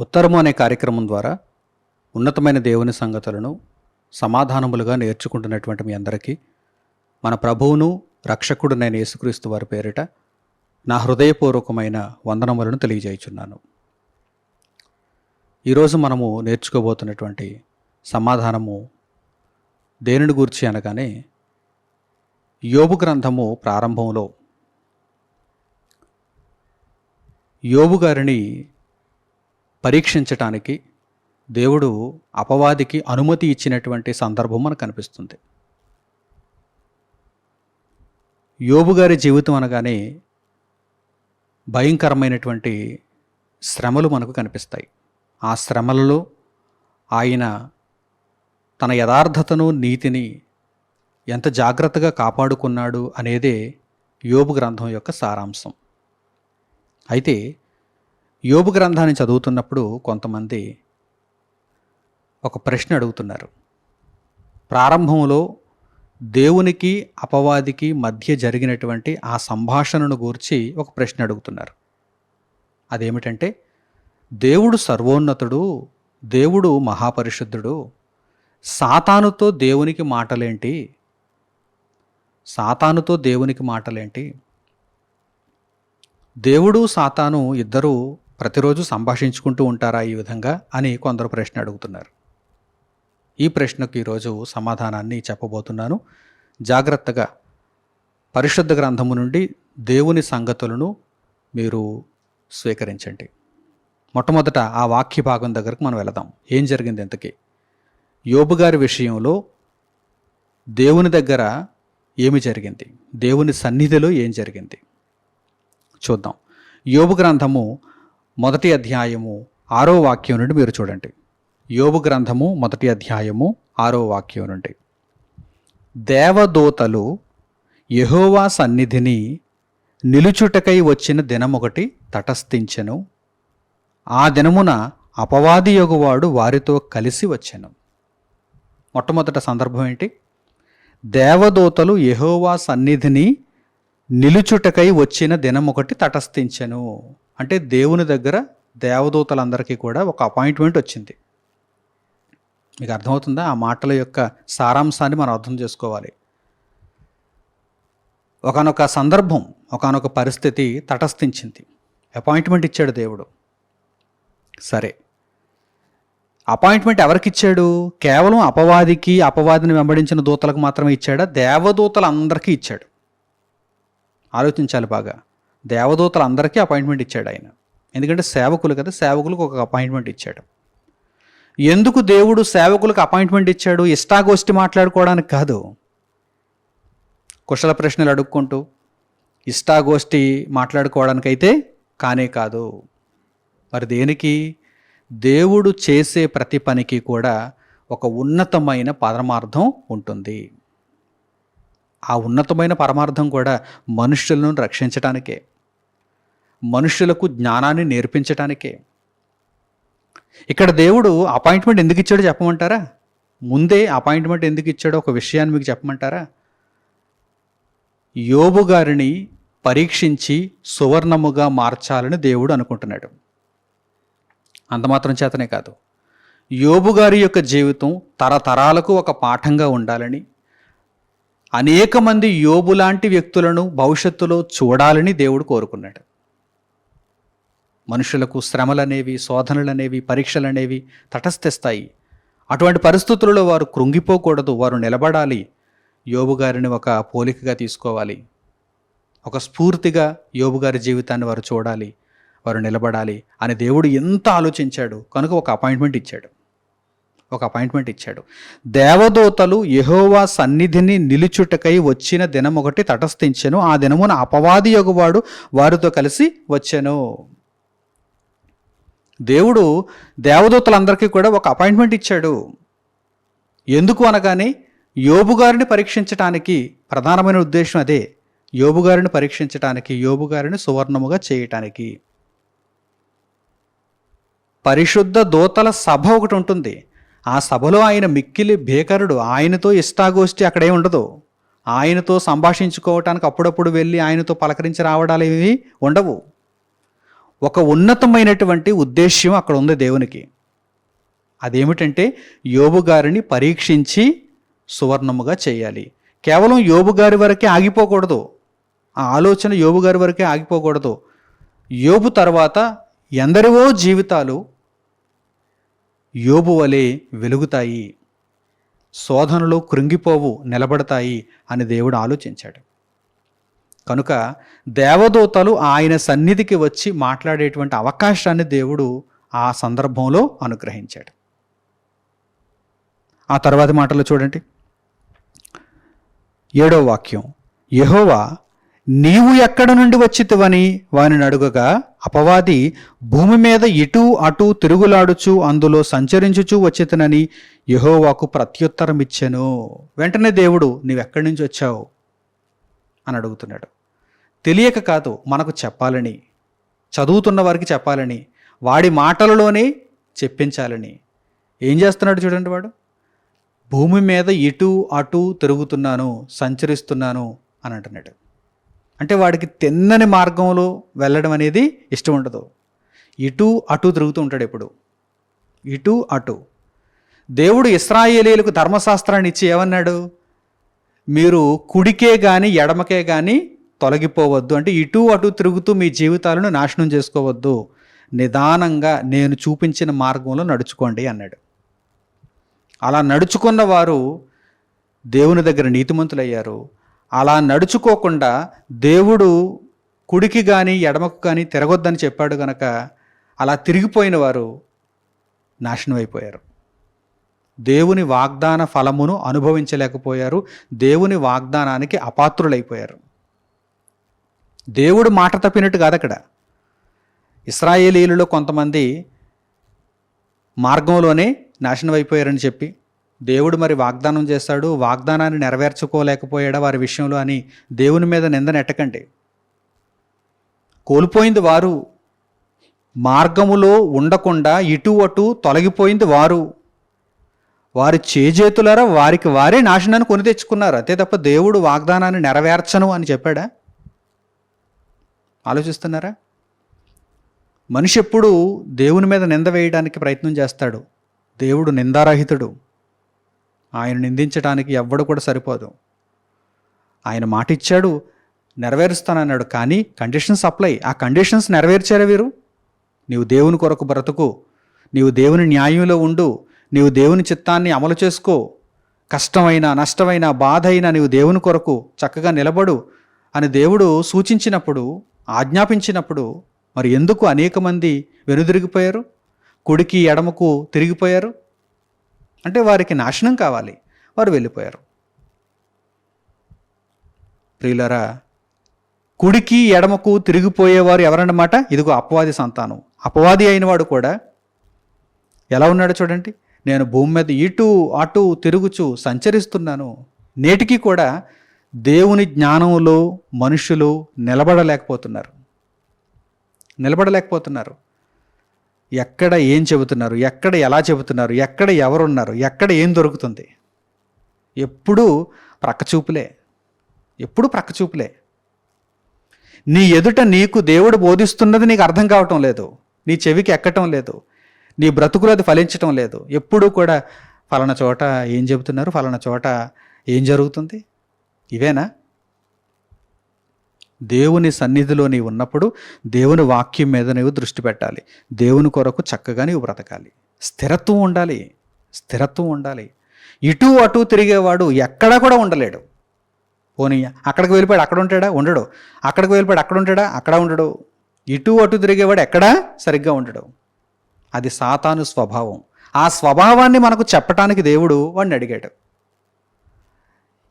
ఉత్తరము అనే కార్యక్రమం ద్వారా ఉన్నతమైన దేవుని సంగతులను సమాధానములుగా నేర్చుకుంటున్నటువంటి మీ అందరికీ మన ప్రభువును రక్షకుడునైన యేసుక్రీస్తు వారి పేరిట నా హృదయపూర్వకమైన వందనములను తెలియజేయుచున్నాను. ఈరోజు మనము నేర్చుకోబోతున్నటువంటి సమాధానము దేనిని గూర్చి అనగానే యోబు గ్రంథము ప్రారంభంలో యోబు గారిని పరీక్షించటానికి దేవుడు అపవాదికి అనుమతి ఇచ్చినటువంటి సందర్భం మనకు కనిపిస్తుంది. యోబు గారి జీవితం అనగానే భయంకరమైనటువంటి శ్రమలు మనకు కనిపిస్తాయి. ఆ శ్రమలలో ఆయన తన యథార్థతను నీతిని ఎంత జాగ్రత్తగా కాపాడుకున్నాడు అనేదే యోబు గ్రంథం యొక్క సారాంశం. అయితే యోబు గ్రంథాన్ని చదువుతున్నప్పుడు కొంతమంది ఒక ప్రశ్న అడుగుతున్నారు. ప్రారంభంలో దేవునికి అపవాదికి మధ్య జరిగినటువంటి ఆ సంభాషణను గూర్చి ఒక ప్రశ్న అడుగుతున్నారు. అదేమిటంటే దేవుడు సర్వోన్నతుడు దేవుడు మహాపరిశుద్ధుడు సాతానుతో దేవునికి మాటలేంటి? సాతానుతో దేవునికి మాటలేంటి? దేవుడు సాతాను ఇద్దరూ ప్రతిరోజు సంభాషించుకుంటూ ఉంటారా ఈ విధంగా అని కొందరు ప్రశ్న అడుగుతున్నారు. ఈ ప్రశ్నకు ఈరోజు సమాధానాన్ని చెప్పబోతున్నాను. జాగ్రత్తగా పరిశుద్ధ గ్రంథము నుండి దేవుని సంగతులను మీరు స్వీకరించండి. మొట్టమొదట ఆ వాక్య భాగం దగ్గరకు మనం వెళదాం. ఏం జరిగింది ఇంతకీ? యోబు గారి విషయంలో దేవుని దగ్గర ఏమి జరిగింది? దేవుని సన్నిధిలో ఏం జరిగింది? చూద్దాం. యోబు గ్రంథము మొదటి అధ్యాయము ఆరో వాక్యం నుండి మీరు చూడండి. యోబు గ్రంథము మొదటి అధ్యాయము ఆరో వాక్యం నుండి. దేవదూతలు యహోవా సన్నిధిని నిలుచుటకై వచ్చిన దినమొకటి తటస్థించెను. ఆ దినమున అపవాది యొగువాడు వారితో కలిసి వచ్చెను. మొట్టమొదట సందర్భం ఏంటి? దేవదూతలు యహోవా సన్నిధిని నిలుచుటకై వచ్చిన దినమొకటి ఒకటి తటస్థించెను. అంటే దేవుని దగ్గర దేవదూతలందరికీ కూడా ఒక అపాయింట్మెంట్ వచ్చింది. మీకు అర్థమవుతుందా? ఆ మాటల యొక్క సారాంశాన్ని మనం అర్థం చేసుకోవాలి. ఒకనొక సందర్భం ఒకనొక పరిస్థితి తటస్థించింది. అపాయింట్మెంట్ ఇచ్చాడు దేవుడు. సరే. అపాయింట్మెంట్ ఎవరికి ఇచ్చాడు? కేవలం అపవాదికి అపవాదిని వెంబడించిన దూతలకు మాత్రమే ఇచ్చాడా? దేవదూతలందరికీ ఇచ్చాడు. ఆలోచించాలి బాగా. దేవదూతలు అందరికీ అపాయింట్మెంట్ ఇచ్చాడు ఆయన. ఎందుకంటే సేవకులు కదా సేవకులకు ఒక అపాయింట్మెంట్ ఇచ్చాడు. ఎందుకు దేవుడు సేవకులకు అపాయింట్మెంట్ ఇచ్చాడు? ఇష్టాగోష్ఠి మాట్లాడుకోవడానికి కాదు. కుశల ప్రశ్నలు అడుక్కుంటూ ఇష్టాగోష్ఠి మాట్లాడుకోవడానికైతే కానే కాదు. మరి దేనికి? దేవుడు చేసే ప్రతి పనికి కూడా ఒక ఉన్నతమైన పరమార్థం ఉంటుంది. ఆ ఉన్నతమైన పరమార్థం కూడా మనుషులను రక్షించటానికే. మనుషులకు జ్ఞానాన్ని నేర్పించటానికే. ఇక్కడ దేవుడు అపాయింట్మెంట్ ఎందుకు ఇచ్చాడో చెప్పమంటారా? ముందే అపాయింట్మెంట్ ఎందుకు ఇచ్చాడో ఒక విషయాన్ని మీకు చెప్పమంటారా? యోబు గారిని పరీక్షించి సువర్ణముగా మార్చాలని దేవుడు అనుకుంటున్నాడు. అంత మాత్రం చేతనే కాదు. యోబు గారి యొక్క జీవితం తరతరాలకు ఒక పాఠంగా ఉండాలని అనేక మంది యోబు లాంటి వ్యక్తులను భవిష్యత్తులో చూడాలని దేవుడు కోరుకున్నాడు. మనుషులకు శ్రమలనేవి శోధనలనేవి పరీక్షలనేవి తటస్థిస్తాయి. అటువంటి పరిస్థితులలో వారు కృంగిపోకూడదు వారు నిలబడాలి. యోబు గారిని ఒక పోలికగా తీసుకోవాలి. ఒక స్ఫూర్తిగా యోబు గారి జీవితాన్ని వారు చూడాలి వారు నిలబడాలి అని దేవుడు ఎంత ఆలోచించాడు కనుక ఒక అపాయింట్మెంట్ ఇచ్చాడు. ఒక అపాయింట్మెంట్ ఇచ్చాడు. దేవదూతలు యహోవా సన్నిధిని నిలుచుటకై వచ్చిన దినం ఒకటి తటస్థించెను ఆ దినమున అపవాది యొగవాడు వారితో కలిసి వచ్చాను. దేవుడు దేవదూతలందరికీ కూడా ఒక అపాయింట్మెంట్ ఇచ్చాడు. ఎందుకు అనగానే యోబు గారిని పరీక్షించటానికి ప్రధానమైన ఉద్దేశం అదే. యోబు గారిని పరీక్షించటానికి యోబు గారిని సువర్ణముగా చేయటానికి. పరిశుద్ధ దూతల సభ ఒకటి ఉంటుంది. ఆ సభలో ఆయన మిక్కిలి భేకరుడు ఆయనతో ఇష్టాగోష్ఠి అక్కడే ఉండదు. ఆయనతో సంభాషించుకోవటానికి అప్పుడప్పుడు వెళ్ళి ఆయనతో పలకరించి రావడాలు ఏవి ఉండవు. ఒక ఉన్నతమైనటువంటి ఉద్దేశ్యం అక్కడ ఉంది దేవునికి. అదేమిటంటే యోబు గారిని పరీక్షించి సువర్ణముగా చేయాలి. కేవలం యోబు గారి వరకే ఆగిపోకూడదు. ఆ ఆలోచన యోబు గారి వరకే ఆగిపోకూడదు. యోబు తర్వాత ఎందరివో జీవితాలు యోబు వలె వెలుగుతాయి. శోధనలు కృంగిపోవు నిలబడతాయి అని దేవుడు ఆలోచించాడు. కనుక దేవదూతలు ఆయన సన్నిధికి వచ్చి మాట్లాడేటువంటి అవకాశాన్ని దేవుడు ఆ సందర్భంలో అనుగ్రహించాడు. ఆ తర్వాతి మాటలు చూడండి. ఏడో వాక్యం. యహోవా నీవు ఎక్కడ నుండి వచ్చితివని వానిని అడుగగా అపవాది భూమి మీద ఇటు అటు తిరుగులాడుచు అందులో సంచరించుచూ వచ్చితనని యహోవాకు ప్రత్యుత్తరం ఇచ్చెను వెంటనే దేవుడు నీవెక్కడి నుంచి వచ్చావు? అని అడుగుతున్నాడు. తెలియక కాదు మనకు చెప్పాలని చదువుతున్న వారికి చెప్పాలని వాడి మాటలలోనే చెప్పించాలని. ఏం చేస్తున్నాడు చూడండి వాడు? భూమి మీద ఇటు అటు తిరుగుతున్నాను సంచరిస్తున్నాను అని అంటున్నాడు. అంటే వాడికి తిన్నని మార్గంలో వెళ్ళడం అనేది ఇష్టం ఉండదు. ఇటు అటు తిరుగుతూ ఉంటాడు ఎప్పుడు. ఇటు అటు. దేవుడు ఇస్రాయేలీలకు ధర్మశాస్త్రాన్ని ఇచ్చి ఏమన్నాడు? మీరు కుడికే కానీ ఎడమకే కానీ తొలగిపోవద్దు. అంటే ఇటు అటు తిరుగుతూ మీ జీవితాలను నాశనం చేసుకోవద్దు. నిదానంగా నేను చూపించిన మార్గంలో నడుచుకోండి అన్నాడు. అలా నడుచుకున్న వారు దేవుని దగ్గర నీతిమంతులయ్యారు. అలా నడుచుకోకుండా దేవుడు కుడికి కానీ ఎడమకు కానీ తిరగొద్దని చెప్పాడు గనక అలా తిరిగిపోయిన వారు నాశనం అయిపోయారు దేవుని వాగ్దాన ఫలమును అనుభవించలేకపోయారు. దేవుని వాగ్దానానికి అపాత్రులైపోయారు. దేవుడు మాట తప్పినట్టు కాదు అక్కడ. ఇస్రాయేలీలలో కొంతమంది మార్గంలోనే నాశనం అయిపోయారని చెప్పి దేవుడు మరి వాగ్దానం చేస్తాడు వాగ్దానాన్ని నెరవేర్చుకోలేకపోయాడా వారి విషయంలో అని దేవుని మీద నిందనెట్టకండి కోల్పోయింది వారు. మార్గములో ఉండకుండా ఇటు అటు తొలగిపోయింది వారు. వారి చేజేతులారా వారికి వారే నాశనాన్ని కొని తెచ్చుకున్నారు. అంతే తప్ప దేవుడు వాగ్దానాన్ని నెరవేర్చను అని చెప్పాడా? ఆలోచిస్తున్నారా? మనిషి ఎప్పుడు దేవుని మీద నింద వేయడానికి ప్రయత్నం చేస్తాడు. దేవుడు నిందారహితుడు. ఆయన నిందించడానికి ఎవ్వడు కూడా సరిపోదు. ఆయన మాట ఇచ్చాడు నెరవేరుస్తానన్నాడు. కానీ కండిషన్స్ అప్లై. ఆ కండిషన్స్ నెరవేర్చారా వీరు? నీవు దేవుని కొరకు బ్రతుకు. నీవు దేవుని న్యాయంలో ఉండు. నీవు దేవుని చిత్తాన్ని అమలు చేసుకో. కష్టమైన నష్టమైన బాధ అయినా నీవు దేవుని కొరకు చక్కగా నిలబడు అని దేవుడు సూచించినప్పుడు ఆజ్ఞాపించినప్పుడు మరి ఎందుకు అనేక మంది వెనుదిరిగిపోయారు? కుడికి ఎడమకు తిరిగిపోయారు? అంటే వారికి నాశనం కావాలి. వారు వెళ్ళిపోయారు. ప్రియులరా కుడికి ఎడమకు తిరిగిపోయేవారు ఎవరన్నమాట? ఇదిగో అపవాది సంతానం. అపవాది అయినవాడు కూడా ఎలా ఉన్నాడో చూడండి. నేను భూమి మీద ఇటు అటు తిరుగుచు సంచరిస్తున్నాను. నేటికి కూడా దేవుని జ్ఞానంలో మనుషులు నిలబడలేకపోతున్నారు. నిలబడలేకపోతున్నారు. ఎక్కడ ఏం చెబుతున్నారు? ఎక్కడ ఎలా చెబుతున్నారు? ఎక్కడ ఎవరున్నారు? ఎక్కడ ఏం దొరుకుతుంది? ఎప్పుడూ ప్రక్కచూపులే. ఎప్పుడు ప్రక్కచూపులే. నీ ఎదుట నీకు దేవుడు బోధిస్తున్నది నీకు అర్థం కావటం లేదు. నీ చెవికి ఎక్కటం లేదు. నీ బ్రతుకులో అది ఫలించటం లేదు. ఎప్పుడూ కూడా ఫలానా చోట ఏం చెబుతున్నారు? ఫలానా చోట ఏం జరుగుతుంది? ఇవేనా? దేవుని సన్నిధిలో నీవు ఉన్నప్పుడు దేవుని వాక్యం మీద నీవు దృష్టి పెట్టాలి. దేవుని కొరకు చక్కగా నీవు బ్రతకాలి. స్థిరత్వం ఉండాలి. స్థిరత్వం ఉండాలి. ఇటు అటు తిరిగేవాడు ఎక్కడా కూడా ఉండలేడు. పోనీ అక్కడికి వెళ్ళిపోయాడు అక్కడ ఉంటాడా? ఉండడు. అక్కడికి వెళ్ళిపోయాడు అక్కడ ఉంటాడా? అక్కడ ఉండడు. ఇటు అటు తిరిగేవాడు ఎక్కడా? సరిగ్గా ఉండడు. అది సాతాను స్వభావం. ఆ స్వభావాన్ని మనకు చెప్పటానికి దేవుడు వాడిని అడిగాడు.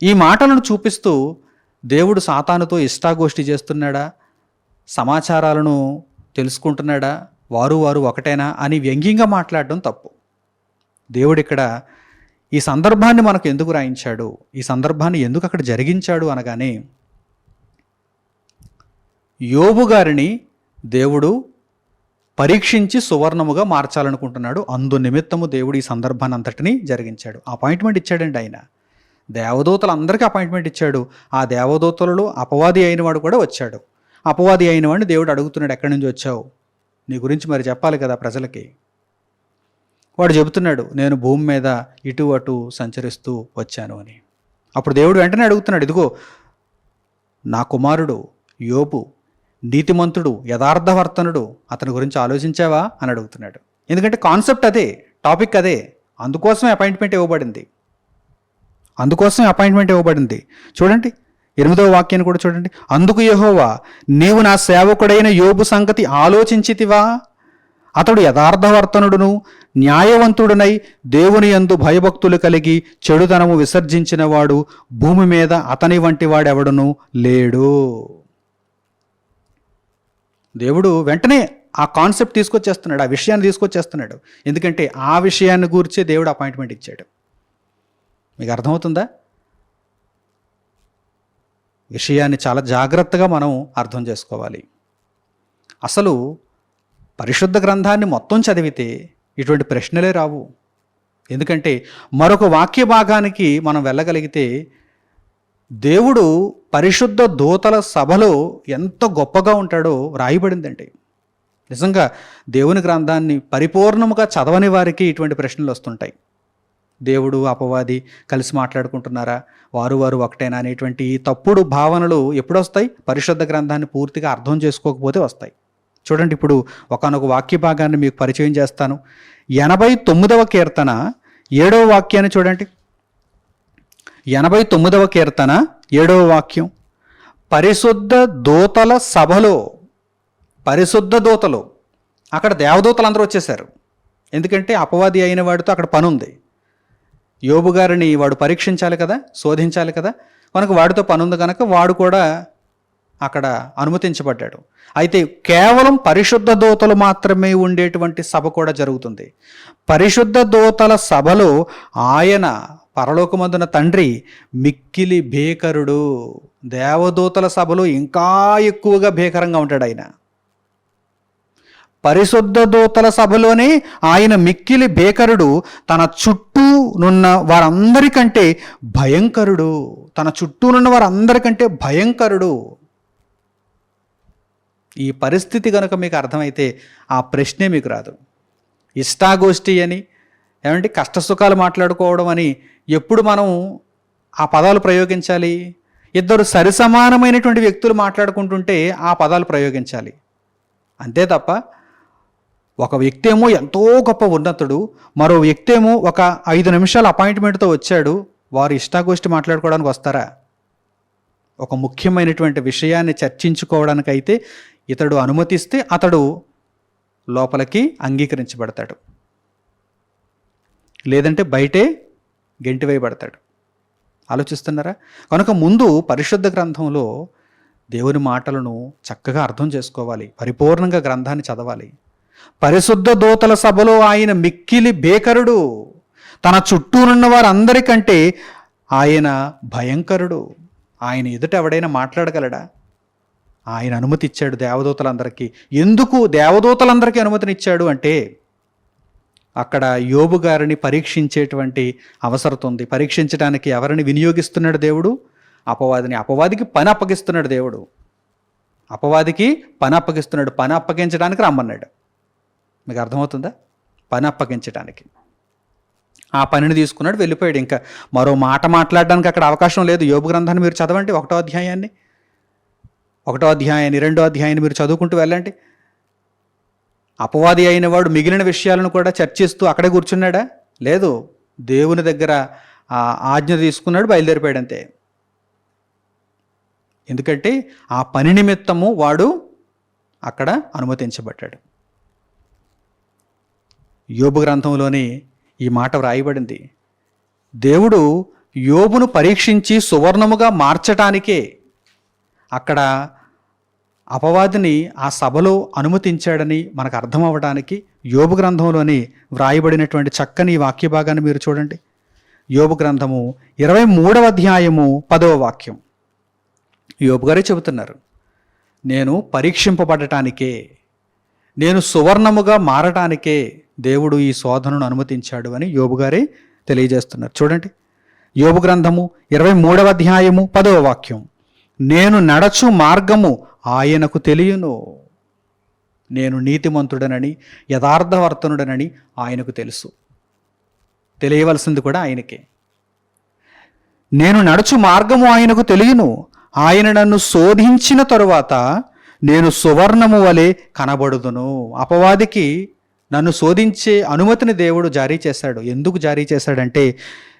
ఈ మాటలను చూపిస్తూ దేవుడు సాతానుతో ఇష్టాగోష్ఠి చేస్తున్నాడా? సమాచారాలను తెలుసుకుంటున్నాడా? వారు వారు ఒకటేనా? అని వ్యంగ్యంగా మాట్లాడడం తప్పు. దేవుడు ఇక్కడ ఈ సందర్భాన్ని మనకు ఎందుకు రాయించాడు? ఈ సందర్భాన్ని ఎందుకు అక్కడ జరిగించాడు అనగానే యోబు గారిని దేవుడు పరీక్షించి సువర్ణముగా మార్చాలనుకుంటున్నాడు. అందు నిమిత్తము దేవుడు ఈ సందర్భాన్ని అంతటిని జరిగించాడు. అపాయింట్మెంట్ ఇచ్చాడండి ఆయన. దేవదూతలందరికీ అపాయింట్మెంట్ ఇచ్చాడు. ఆ దేవదూతలలో అపవాది అయినవాడు కూడా వచ్చాడు. అపవాది అయిన వాడిని దేవుడు అడుగుతున్నాడు ఎక్కడి నుంచి వచ్చావు? నీ గురించి మరి చెప్పాలి కదా ప్రజలకి. వాడు చెబుతున్నాడు నేను భూమి మీద ఇటు అటు సంచరిస్తూ వచ్చాను అని. అప్పుడు దేవుడు వెంటనే అడుగుతున్నాడు ఇదిగో నా కుమారుడు యోపు నీతిమంతుడు యథార్థవర్తనుడు అతని గురించి ఆలోచించావా అని అడుగుతున్నాడు. ఎందుకంటే కాన్సెప్ట్ అదే టాపిక్ అదే. అందుకోసమే అపాయింట్మెంట్ ఇవ్వబడింది. అందుకోసమే అపాయింట్మెంట్ ఇవ్వబడింది. చూడండి ఎనిమిదవ వాక్యాన్ని కూడా చూడండి. అందుకు యహోవా నీవు నా సేవకుడైన యోబు సంగతి ఆలోచించితివా? అతడు యథార్థవర్తనుడును న్యాయవంతుడునై దేవుని యందు భయభక్తులు కలిగి చెడుతనము విసర్జించిన వాడు భూమి మీద అతని వంటి వాడెవడను లేడు. దేవుడు వెంటనే ఆ కాన్సెప్ట్ తీసుకొచ్చేస్తున్నాడు ఆ విషయాన్ని తీసుకొచ్చేస్తున్నాడు. ఎందుకంటే ఆ విషయాన్ని గురించే దేవుడు అపాయింట్మెంట్ ఇచ్చాడు. మీకు అర్థమవుతుందా? విషయాన్ని చాలా జాగ్రత్తగా మనం అర్థం చేసుకోవాలి. అసలు పరిశుద్ధ గ్రంథాన్ని మొత్తం చదివితే ఇటువంటి ప్రశ్నలే రావు. ఎందుకంటే మరొక వాక్య భాగానికి మనం వెళ్ళగలిగితే దేవుడు పరిశుద్ధ దూతల సభలో ఎంత గొప్పగా ఉంటాడో రాయబడిందండి. నిజంగా దేవుని గ్రంథాన్ని పరిపూర్ణముగా చదవని వారికి ఇటువంటి ప్రశ్నలు వస్తుంటాయి. దేవుడు అపవాది కలిసి మాట్లాడుకుంటున్నారా? వారు వారు ఒకటేనా అనేటువంటి ఈ తప్పుడు భావనలు ఎప్పుడొస్తాయి? పరిశుద్ధ గ్రంథాన్ని పూర్తిగా అర్థం చేసుకోకపోతే వస్తాయి. చూడండి ఇప్పుడు ఒకనొక వాక్య భాగాన్ని మీకు పరిచయం చేస్తాను. ఎనభై తొమ్మిదవ కీర్తన ఏడవ వాక్యాన్ని చూడండి. ఎనభై తొమ్మిదవ కీర్తన ఏడవ వాక్యం. పరిశుద్ధ దూతల సభలో పరిశుద్ధ దూతలు. అక్కడ దేవదూతలు అందరూ వచ్చేసారు ఎందుకంటే అపవాది అయిన వాడితో అక్కడ పని ఉంది యోబు గారిని వాడు పరీక్షించాలి కదా శోధించాలి కదా కనుక వాడితో పని ఉంది కనుక వాడు కూడా అక్కడ అనుమతించబడ్డాడు. అయితే కేవలం పరిశుద్ధ దూతలు మాత్రమే ఉండేటువంటి సభ కూడా జరుగుతుంది. పరిశుద్ధ దూతల సభలో ఆయన పరలోకమందున తండ్రి మిక్కిలి భేకరుడు. దేవదూతల సభలో ఇంకా ఎక్కువగా భేకరంగా ఉంటాడు ఆయన. పరిశుద్ధ దూతల సభలోనే ఆయన మిక్కిలి భేకరుడు తన చుట్టూ నున్న వారందరికంటే భయంకరుడు. తన చుట్టూ నున్న వారందరికంటే భయంకరుడు. ఈ పరిస్థితి కనుక మీకు అర్థమైతే ఆ ప్రశ్నే మీకు రాదు. ఇష్టాగోష్ఠి అని ఏమంటే కష్టసుఖాలు మాట్లాడుకోవడం అని ఎప్పుడు మనం ఆ పదాలు ప్రయోగించాలి? ఇద్దరు సరిసమానమైనటువంటి వ్యక్తులు మాట్లాడుకుంటుంటే ఆ పదాలు ప్రయోగించాలి. అంతే తప్ప ఒక వ్యక్తి ఏమో ఎంతో గొప్ప ఉన్నతుడు మరో వ్యక్తి ఏమో ఒక ఐదు నిమిషాల అపాయింట్మెంట్తో వచ్చాడు వారు ఇష్టాగోష్ఠి మాట్లాడుకోవడానికి వస్తారా? ఒక ముఖ్యమైనటువంటి విషయాన్ని చర్చించుకోవడానికైతే ఇతడు అనుమతిస్తే అతడు లోపలికి అంగీకరించబడతాడు. లేదంటే బయటే గెంటివేయబడతాడు. ఆలోచిస్తున్నారా? కనుక ముందు పరిశుద్ధ గ్రంథంలో దేవుని మాటలను చక్కగా అర్థం చేసుకోవాలి. పరిపూర్ణంగా గ్రంథాన్ని చదవాలి. పరిశుద్ధ దూతల సభలో ఆయన మిక్కిలి బేకరుడు తన చుట్టూనున్న వారందరికంటే ఆయన భయంకరుడు. ఆయన ఎదుట ఎవడైనా మాట్లాడగలడా? ఆయన అనుమతి ఇచ్చాడు దేవదూతలందరికీ. ఎందుకు దేవదూతలందరికీ అనుమతినిచ్చాడు అంటే అక్కడ యోబు గారిని పరీక్షించేటువంటి అవసరం ఉంది పరీక్షించడానికి ఎవరిని వినియోగిస్తున్నాడు దేవుడు? అపవాదిని. అపవాదికి పని అప్పగిస్తున్నాడు దేవుడు. అపవాదికి పని అప్పగిస్తున్నాడు. పని అప్పగించడానికి రమ్మన్నాడు. మీకు అర్థమవుతుందా? పని అప్పగించడానికి ఆ పనిని తీసుకున్నాడు వెళ్ళిపోయాడు. ఇంకా మరో మాట మాట్లాడడానికి అక్కడ అవకాశం లేదు. యోగు గ్రంథాన్ని మీరు చదవండి ఒకటో అధ్యాయాన్ని. ఒకటో అధ్యాయాన్ని రెండో అధ్యాయాన్ని మీరు చదువుకుంటూ వెళ్ళండి. అపవాది అయిన వాడు మిగిలిన విషయాలను కూడా చర్చిస్తూ అక్కడే కూర్చున్నాడా? లేదు. దేవుని దగ్గర ఆ ఆజ్ఞ తీసుకున్నాడు బయలుదేరిపోయాడు అంతే ఎందుకంటే ఆ పని నిమిత్తము వాడు అక్కడ అనుమతించబడ్డాడు. యోబు గ్రంథంలోని ఈ మాట వ్రాయబడింది. దేవుడు యోబును పరీక్షించి సువర్ణముగా మార్చటానికే అక్కడ అపవాదిని ఆ సభలో అనుమతించాడని మనకు అర్థమవడానికి అవ్వడానికి యోబు గ్రంథంలోని వ్రాయబడినటువంటి చక్కని వాక్య భాగాన్ని మీరు చూడండి. యోబు గ్రంథము ఇరవై మూడవ అధ్యాయము పదవ వాక్యం. యోబు గారే చెబుతున్నారు నేను పరీక్షింపబడటానికే నేను సువర్ణముగా మారటానికే దేవుడు ఈ శోధనను అనుమతించాడు అని యోబు గారే తెలియజేస్తున్నారు. చూడండి యోబు గ్రంథము ఇరవై మూడవ అధ్యాయము పదవ వాక్యం. నేను నడచు మార్గము ఆయనకు తెలియను. నేను నీతిమంతుడనని యథార్థవర్తనుడనని ఆయనకు తెలుసు. తెలియవలసింది కూడా ఆయనకే. నేను నడుచు మార్గము ఆయనకు తెలియను. ఆయన నన్ను శోధించిన తరువాత నేను సువర్ణము వలె కనబడుదును. అపవాదికి నన్ను శోధించే అనుమతిని దేవుడు జారీ చేశాడు. ఎందుకు జారీ చేశాడంటే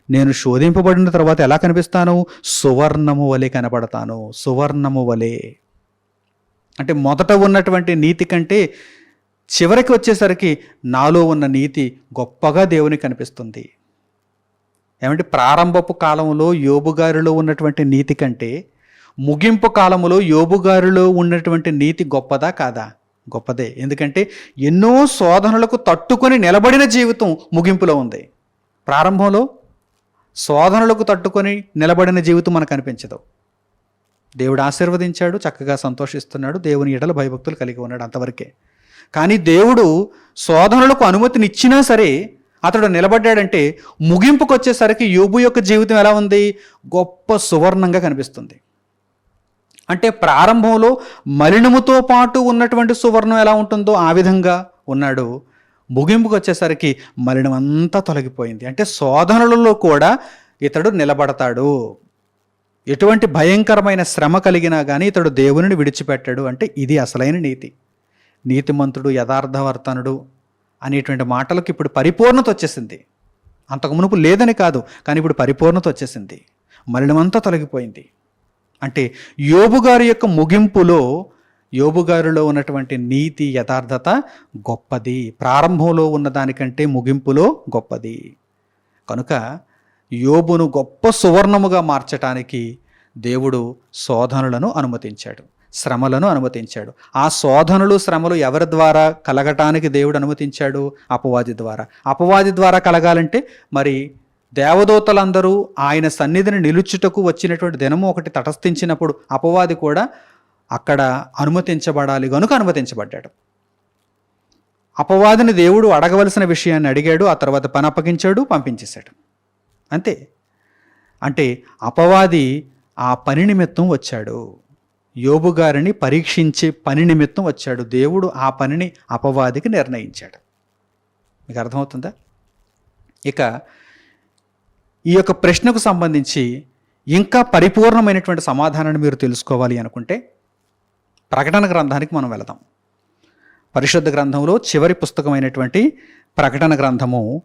నేను శోధింపబడిన తర్వాత ఎలా కనిపిస్తాను? సువర్ణము వలె కనబడతాను. సువర్ణము వలె. అంటే మొదట ఉన్నటువంటి నీతి కంటే చివరికి వచ్చేసరికి నాలో ఉన్న నీతి గొప్పగా దేవునికి కనిపిస్తుంది. ఏమంటే ప్రారంభపు కాలంలో యోబుగారిలో ఉన్నటువంటి నీతి కంటే ముగింపు కాలంలో యోబుగారిలో ఉన్నటువంటి నీతి గొప్పదా కాదా? గొప్పదే. ఎందుకంటే ఎన్నో శోధనలకు తట్టుకొని నిలబడిన జీవితం ముగింపులో ఉంది. ప్రారంభంలో శోధనలకు తట్టుకొని నిలబడిన జీవితం మనకు అనిపించదు. దేవుడు ఆశీర్వదించాడు చక్కగా సంతోషిస్తున్నాడు దేవుని ఎడల భయభక్తులు కలిగి ఉన్నాడు అంతవరకే. కానీ దేవుడు శోధనలకు అనుమతినిచ్చినా సరే అతడు నిలబడ్డాడంటే ముగింపుకు వచ్చేసరికి యోబు యొక్క జీవితం ఎలా ఉంది? గొప్ప సువర్ణంగా కనిపిస్తుంది. అంటే ప్రారంభంలో మలినముతో పాటు ఉన్నటువంటి సువర్ణం ఎలా ఉంటుందో ఆ విధంగా ఉన్నాడు. ముగింపుకు వచ్చేసరికి మలినం అంతా తొలగిపోయింది. అంటే శోధనలలో కూడా ఇతడు నిలబడతాడు. ఎటువంటి భయంకరమైన శ్రమ కలిగినా కానీ ఇతడు దేవునిని విడిచిపెట్టాడు. అంటే ఇది అసలైన నీతి. నీతిమంతుడు యథార్థవర్తనుడు అనేటువంటి మాటలకు ఇప్పుడు పరిపూర్ణత వచ్చేసింది. అంతకు మునుపు లేదని కాదు కానీ ఇప్పుడు పరిపూర్ణత వచ్చేసింది. మరణమంతా తొలగిపోయింది. అంటే యోబు గారి యొక్క ముగింపులో యోబు గారిలో ఉన్నటువంటి నీతి యథార్థత గొప్పది. ప్రారంభంలో ఉన్న దానికంటే ముగింపులో గొప్పది. కనుక యోబును గొప్ప సువర్ణముగా మార్చటానికి దేవుడు శోధనలను అనుమతించాడు శ్రమలను అనుమతించాడు. ఆ శోధనలు శ్రమలు ఎవరి ద్వారా కలగటానికి దేవుడు అనుమతించాడు? అపవాది ద్వారా. అపవాది ద్వారా కలగాలంటే మరి దేవదూతలందరూ ఆయన సన్నిధిని నిలుచుటకు వచ్చినటువంటి దినము ఒకటి తటస్థించినప్పుడు అపవాది కూడా అక్కడ అనుమతించబడాలి గనుక అనుమతించబడ్డాడు. అపవాదిని దేవుడు అడగవలసిన విషయాన్ని అడిగాడు ఆ తర్వాత పని అప్పగించాడు పంపించేశాడు. అంతే. అంటే అపవాది ఆ పని నిమిత్తం వచ్చాడు. యోబు గారిని పరీక్షించే పని నిమిత్తం వచ్చాడు. దేవుడు ఆ పనిని అపవాదికి నిర్ణయించాడు. మీకు అర్థమవుతుందా? ఇక ఈ యొక్క ప్రశ్నకు సంబంధించి ఇంకా పరిపూర్ణమైనటువంటి సమాధానాన్ని మీరు తెలుసుకోవాలి అనుకుంటే ప్రకటన గ్రంథానికి మనం వెళదాం. పరిశుద్ధ గ్రంథంలో చివరి పుస్తకమైనటువంటి ప్రకటన గ్రంథము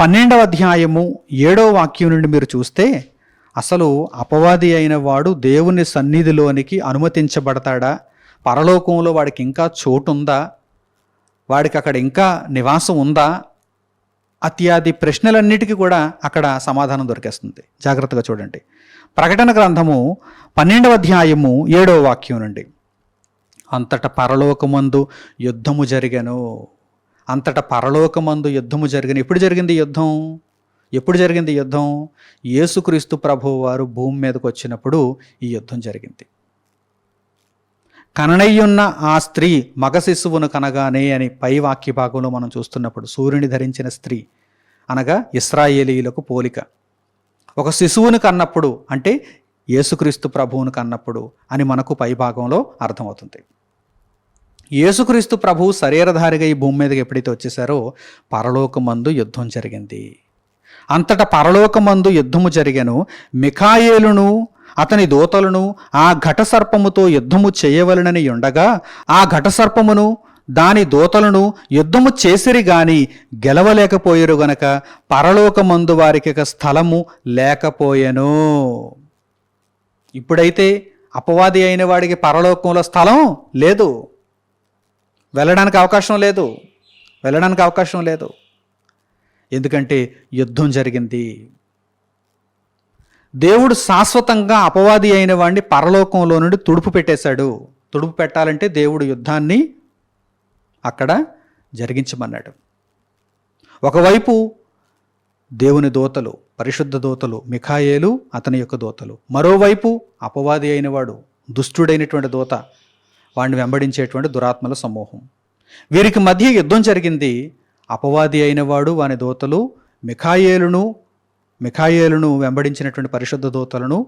పన్నెండవ అధ్యాయము ఏడవ వాక్యం నుండి మీరు చూస్తే అసలు అపవాది అయిన వాడు దేవుని సన్నిధిలోనికి అనుమతించబడతాడా? పరలోకంలో వాడికి ఇంకా చోటు ఉందా వాడికి అక్కడ ఇంకా నివాసం ఉందా? అత్యాది ప్రశ్నలన్నిటికీ కూడా అక్కడ సమాధానం దొరికేస్తుంది. జాగ్రత్తగా చూడండి. ప్రకటన గ్రంథము పన్నెండవ అధ్యాయము ఏడవ వాక్యం నుండి. అంతట పరలోకమందు యుద్ధము జరిగను. అంతట పరలోకమందు యుద్ధము జరిగిన ఎప్పుడు జరిగింది యుద్ధం? ఎప్పుడు జరిగింది యుద్ధం? యేసుక్రీస్తు ప్రభువు వారు భూమి మీదకు వచ్చినప్పుడు ఈ యుద్ధం జరిగింది. కననయ్యున్న ఆ స్త్రీ మగ శిశువును కనగానే అని పై వాక్య భాగంలో మనం చూస్తున్నప్పుడు సూర్యుని ధరించిన స్త్రీ అనగా ఇస్రాయేలీలకు పోలిక. ఒక శిశువును కన్నప్పుడు అంటే యేసుక్రీస్తు ప్రభువును కన్నప్పుడు అని మనకు పై భాగంలో అర్థమవుతుంది. యేసుక్రీస్తు ప్రభు శరీరధారిగా ఈ భూమి మీదకి ఎప్పుడైతే వచ్చేసారో పరలోకమందు యుద్ధం జరిగింది. అంతటా పరలోకమందు యుద్ధము జరిగను. మిఖాయేలును అతని దూతలను ఆ ఘటసర్పముతో యుద్ధము చేయవలనని ఉండగా ఆ ఘటసర్పమును దాని దూతలను యుద్ధము చేసిరి గాని గెలవలేకపోయారు గనక పరలోకమందు వారికి స్థలము లేకపోయెను. ఇప్పుడైతే అపవాది అయిన వాడికి పరలోకంలో స్థలం లేదు. వెళ్ళడానికి అవకాశం లేదు. వెళ్ళడానికి అవకాశం లేదు. ఎందుకంటే యుద్ధం జరిగింది. దేవుడు శాశ్వతంగా అపవాది అయిన వాడిని పరలోకంలో నుండి తుడుపు పెట్టేశాడు. తుడుపు పెట్టాలంటే దేవుడు యుద్ధాన్ని అక్కడ జరిగించమన్నాడు. ఒకవైపు దేవుని దోతలు పరిశుద్ధ దోతలు మిఖాయేలు అతని యొక్క దోతలు. మరోవైపు అపవాది అయినవాడు దుష్టుడైనటువంటి దోత వాడిని వెంబడించేటువంటి దురాత్మల సమూహం. వీరికి మధ్య యుద్ధం జరిగింది. అపవాది అయినవాడు వాని దోతలు మిఖాయేలును మిఖాయేలును వెంబడించినటువంటి పరిశుద్ధ దూతలను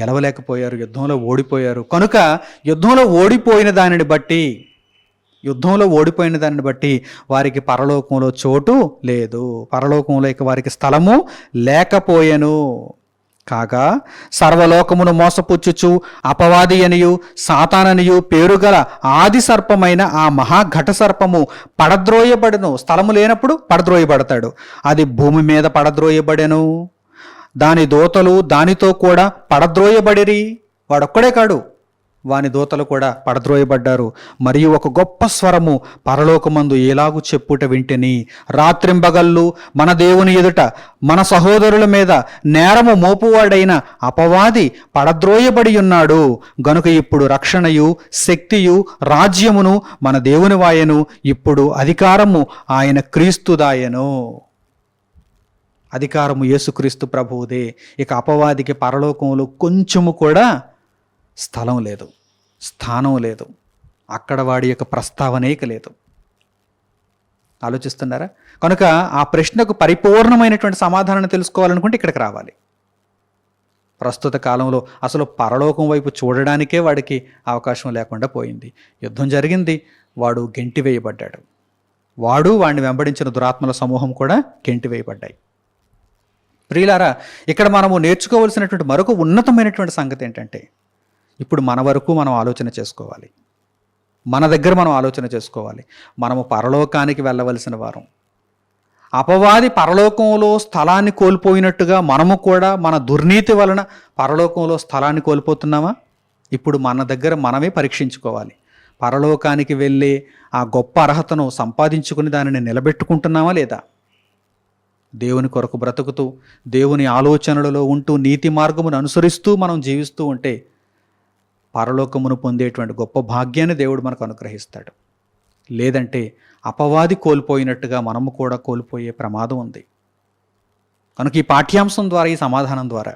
గెలవలేకపోయారు. యుద్ధంలో ఓడిపోయారు. కనుక యుద్ధంలో ఓడిపోయిన దానిని బట్టి యుద్ధంలో ఓడిపోయిన దానిని బట్టి వారికి పరలోకంలో చోటు లేదు. పరలోకంలో ఇక వారికి స్థలము లేకపోయెను. కాగా సర్వలోకమును మోసపుచ్చుచు అపవాది అనియు సాతాననియు పేరుగల ఆది సర్పమైన ఆ మహాఘట సర్పము పడద్రోయబడెను. స్థలము లేనప్పుడు పడద్రోయబడతాడు. అది భూమి మీద పడద్రోయబడెను. దాని దోతలు దానితో కూడా పడద్రోయబడిరి. వాడొక్కడే కాడు. వాని దూతలు కూడా పడద్రోయబడ్డారు. మరియు ఒక గొప్ప స్వరము పరలోకమందు ఎలాగు చెప్పుట వింటిని. రాత్రింబగళ్ళు మన దేవుని ఎదుట మన సహోదరుల మీద నేరము మోపువాడైన అపవాది పడద్రోయబడి ఉన్నాడు. గనుక ఇప్పుడు రక్షణయు శక్తియు రాజ్యమును మన దేవుని వాయను ఇప్పుడు అధికారము ఆయన క్రీస్తుదాయను. అధికారము యేసుక్రీస్తు ప్రభువుదే. ఇక అపవాదికి పరలోకంలో కొంచెము కూడా స్థలం లేదు. స్థానం లేదు. అక్కడ వాడి యొక్క ప్రస్తావనేక లేదు. ఆలోచిస్తున్నారా? కనుక ఆ ప్రశ్నకు పరిపూర్ణమైనటువంటి సమాధానం తెలుసుకోవాలనుకుంటే ఇక్కడికి రావాలి. ప్రస్తుత కాలంలో అసలు పరలోకం వైపు చూడడానికే వాడికి అవకాశం లేకుండా పోయింది. యుద్ధం జరిగింది. వాడు గెంటి వేయబడ్డాడు. వాడు వాడిని వెంబడించిన దురాత్మల సమూహం కూడా గెంటి వేయబడ్డాయి. ప్రియులారా ఇక్కడ మనము నేర్చుకోవలసినటువంటి మరొక ఉన్నతమైనటువంటి సంగతి ఏంటంటే ఇప్పుడు మన వరకు మనం ఆలోచన చేసుకోవాలి. మన దగ్గర మనం ఆలోచన చేసుకోవాలి. మనము పరలోకానికి వెళ్ళవలసిన వారం. అపవాది పరలోకంలో స్థలాన్ని కోల్పోయినట్టుగా మనము కూడా మన దుర్నీతి వలన పరలోకంలో స్థలాన్ని కోల్పోతున్నామా? ఇప్పుడు మన దగ్గర మనమే పరీక్షించుకోవాలి. పరలోకానికి వెళ్ళే ఆ గొప్ప అర్హతను సంపాదించుకుని దానిని నిలబెట్టుకుంటున్నామా లేదా? దేవుని కొరకు బ్రతుకుతూ దేవుని ఆలోచనలలో ఉంటూ నీతి మార్గమును అనుసరిస్తూ మనం జీవిస్తూ ఉంటే పరలోకమును పొందేటువంటి గొప్ప భాగ్యాన్ని దేవుడు మనకు అనుగ్రహిస్తాడు. లేదంటే అపవాది కోల్పోయినట్టుగా మనము కూడా కోల్పోయే ప్రమాదం ఉంది. కనుక ఈ పాఠ్యాంశం ద్వారా ఈ సమాధానం ద్వారా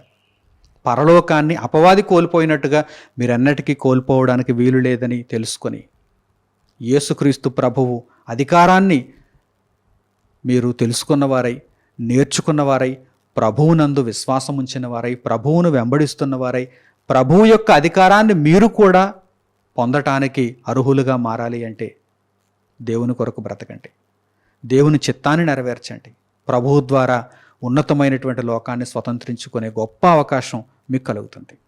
పరలోకాన్ని అపవాది కోల్పోయినట్టుగా మీరన్నిటికీ కోల్పోవడానికి వీలు లేదని తెలుసుకొని యేసుక్రీస్తు ప్రభువు అధికారాన్ని మీరు తెలుసుకున్నవారై నేర్చుకున్నవారై ప్రభువునందు విశ్వాసం ఉంచిన వారై ప్రభువును వెంబడిస్తున్న వారై ప్రభువు యొక్క అధికారాన్ని మీరు కూడా పొందటానికి అర్హులుగా మారాలి అంటే దేవుని కొరకు బ్రతకండి. దేవుని చిత్తాన్ని నెరవేర్చండి. ప్రభువు ద్వారా ఉన్నతమైనటువంటి లోకాన్ని స్వతంత్రించుకునే గొప్ప అవకాశం మీకు కలుగుతుంది.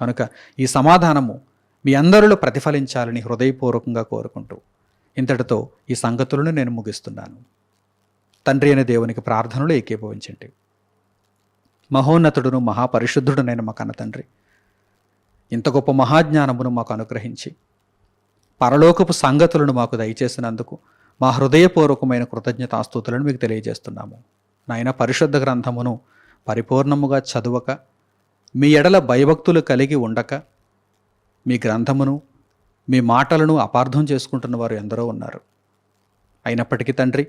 కనుక ఈ సమాధానము మీ అందరిలో ప్రతిఫలించాలని హృదయపూర్వకంగా కోరుకుంటూ ఇంతటితో ఈ సంగతులను నేను ముగిస్తున్నాను. తండ్రి అయిన దేవునికి ప్రార్థనలు ఏకీభవించండి. మహోన్నతుడును మహాపరిశుద్ధుడునైన మా కన్న తండ్రి ఇంత గొప్ప మహాజ్ఞానమును మాకు అనుగ్రహించి పరలోకపు సంగతులను మాకు దయచేసినందుకు మా హృదయపూర్వకమైన కృతజ్ఞతాస్తుతులను మీకు తెలియజేస్తున్నాము. నాయన పరిశుద్ధ గ్రంథమును పరిపూర్ణముగా చదువక మీ ఎడల భయభక్తులు కలిగి ఉండక మీ గ్రంథమును మీ మాటలను అపార్థం చేసుకుంటున్న వారు ఎందరో ఉన్నారు. అయినప్పటికీ తండ్రి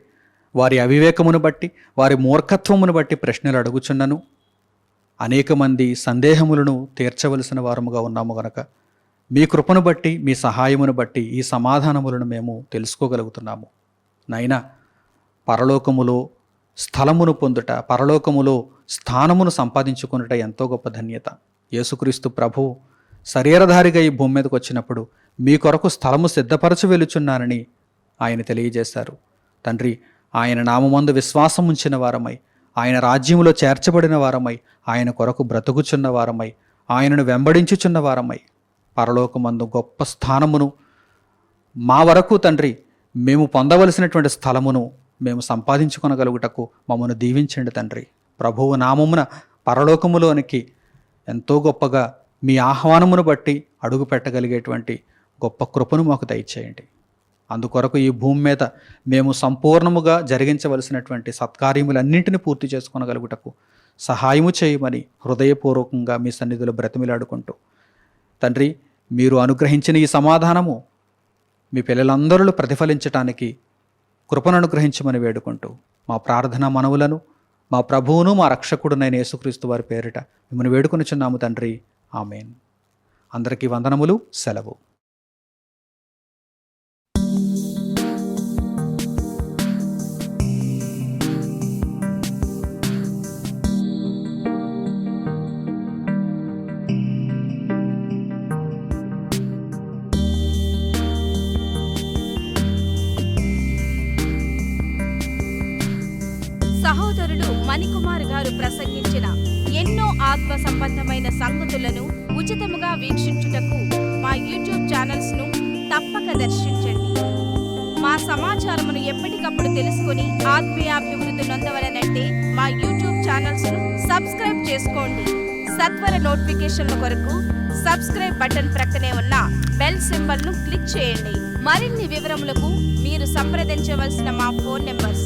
వారి అవివేకమును బట్టి వారి మూర్ఖత్వమును బట్టి ప్రశ్నలు అడుగుచున్నను. అనేక మంది సందేహములను తీర్చవలసిన వారముగా ఉన్నాము గనక. మీ కృపను బట్టి మీ సహాయమును బట్టి ఈ సమాధానములను మేము తెలుసుకోగలుగుతున్నాము. నైనా పరలోకములో స్థలమును పొందుట పరలోకములో స్థానమును సంపాదించుకునుట ఎంతో గొప్ప ధన్యత. యేసుక్రీస్తు ప్రభువు శరీరధారిగా ఈ భూమి మీదకి వచ్చినప్పుడు మీ కొరకు స్థలము సిద్ధపరచు వెలుచున్నానని ఆయన తెలియజేశారు. తండ్రి ఆయన నామమందు విశ్వాసం ఉంచిన వారమై ఆయన రాజ్యములో చేర్చబడిన వారమై ఆయన కొరకు బ్రతుకుచున్న వారమై ఆయనను వెంబడించుచున్న వారమై. పరలోకమందు గొప్ప స్థానమును మా వరకు తండ్రి మేము పొందవలసినటువంటి స్థలమును మేము సంపాదించుకొనగలుగుటకు మమ్మను దీవించండి తండ్రి. ప్రభువు నామమున పరలోకములోనికి ఎంతో గొప్పగా మీ ఆహ్వానమును బట్టి అడుగు పెట్టగలిగేటువంటి గొప్ప కృపను మాకు దయచేయండి. అందుకొరకు ఈ భూమి మీద మేము సంపూర్ణముగా జరిగించవలసినటువంటి సత్కార్యములన్నింటినీ పూర్తి చేసుకొనగలుగుటకు సహాయము చేయమని హృదయపూర్వకంగా మీ సన్నిధిలో బ్రతిమిలాడుకుంటూ. తండ్రి మీరు అనుగ్రహించిన ఈ సమాధానము మీ పిల్లలందరూ ప్రతిఫలించటానికి కృపను అనుగ్రహించమని వేడుకుంటూ మా ప్రార్థన మనవులను మా ప్రభువును మా రక్షకుడునైన యేసుక్రీస్తు వారి పేరిట మిమ్మల్ని వేడుకొనిచున్నాము తండ్రి. ఆమెన్. అందరికీ వందనములు సెలవు. గారు ప్రసంగించిన ఎన్నో ఆత్మ సంబంధమైన సంగతులను ఉచితముగా వీక్షించుటకు మా యూట్యూబ్ ఛానల్స్ను తప్పక దర్శించండి. మా సమాచారమును ఎప్పటికప్పుడు తెలుసుకుని ఆత్మీయాభివృద్ధి నొందవలనంటే మా యూట్యూబ్ ఛానల్స్ను సబ్స్క్రైబ్ చేసుకోండి. సత్వర నోటిఫికేషన్ల కొరకు సబ్స్క్రైబ్ బటన్ ప్రక్కనే ఉన్న బెల్ సింబల్ను క్లిక్ చేయండి. మరిన్ని వివరములకు మీరు సంప్రదించవలసిన మా phone numbers